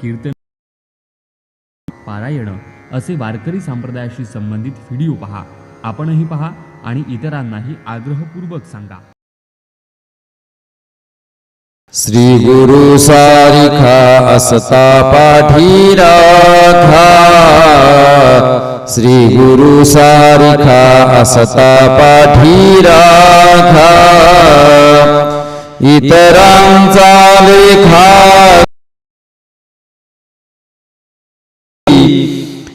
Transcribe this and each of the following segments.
कीर्तन पारायण असे वारकरी संप्रदायाशी संबंधित व्हिडिओ पहा. आपणही पहा आणि इतरांनाही आग्रहपूर्वक सांगा. श्री गुरु सारिखा असता पाठी राखा. श्री गुरु सारिखा असता पाठी राखा. इतरांचा लेखा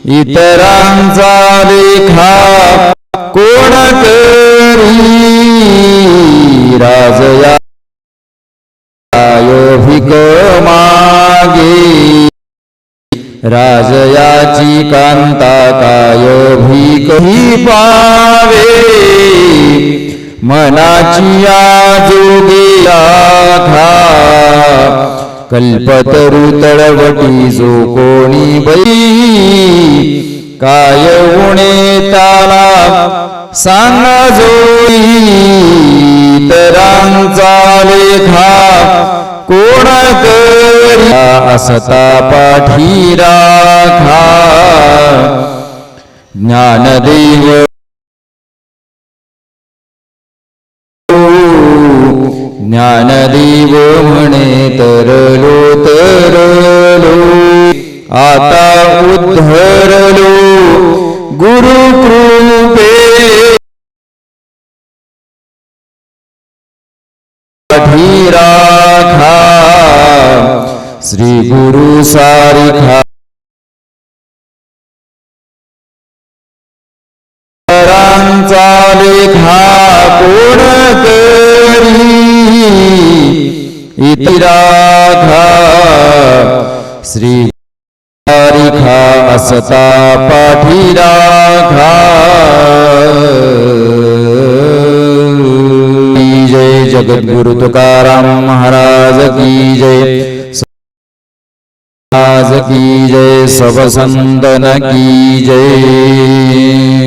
इतरांचा लेखा कोण करी? राजया मागे. राजयाची कांता काय ही पावे. मनाची आजोगी कल्पतरु तळवटी जो कोणी बाई काय उणे ताला सांगा जोई तरांचा लेखा कोण करी असता पाठी राखा. ज्ञानदेव ज्ञानदेव म्हणे तरलो तरलो. आता उद्धरलो। गुरु कृपे। राखा श्री गुरु सारिखा। लेखा कोण करी इतिराखा। श्री तारीखा असता पाठीरा राखा जय जगद्गुरु तुकाराम महाराज की जय। महाराज की जय सब संतन की जय।